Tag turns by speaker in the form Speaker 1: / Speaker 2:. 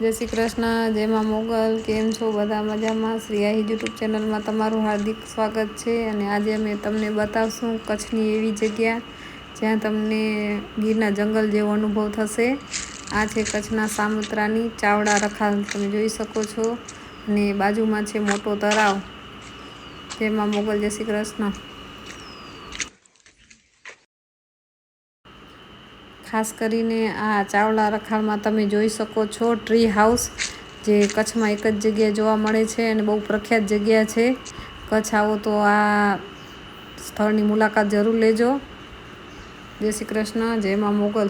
Speaker 1: જય શ્રી કૃષ્ણ, જય માં મોગલ, કેમ છો બધા મજામાં? શ્રી આહી યુટ્યુબ ચેનલમાં તમારું હાર્દિક સ્વાગત છે અને આજે અમે તમને બતાવશું કચ્છની એવી જગ્યા જ્યાં તમને ગીરના જંગલ જેવો અનુભવ થશે. આ છે કચ્છના સામુત્રાની ચાવડા રખાલ, તમે જોઈ શકો છો. અને બાજુમાં છે મોટો તળાવ. જેમાં મોગલ, જય શ્રી કૃષ્ણ. ખાસ કરીને આ ચાવડા રખાલમાં તમે જોઈ શકો છો ટ્રી હાઉસ જે કચ્છમાં એક જ જગ્યાએ જોવા મળે છે અને બહુ પ્રખ્યાત જગ્યા છે. કચ્છ આવો તો આ સ્થળની મુલાકાત જરૂર લેજો. જય શ્રી કૃષ્ણ, જય માં મોગલ.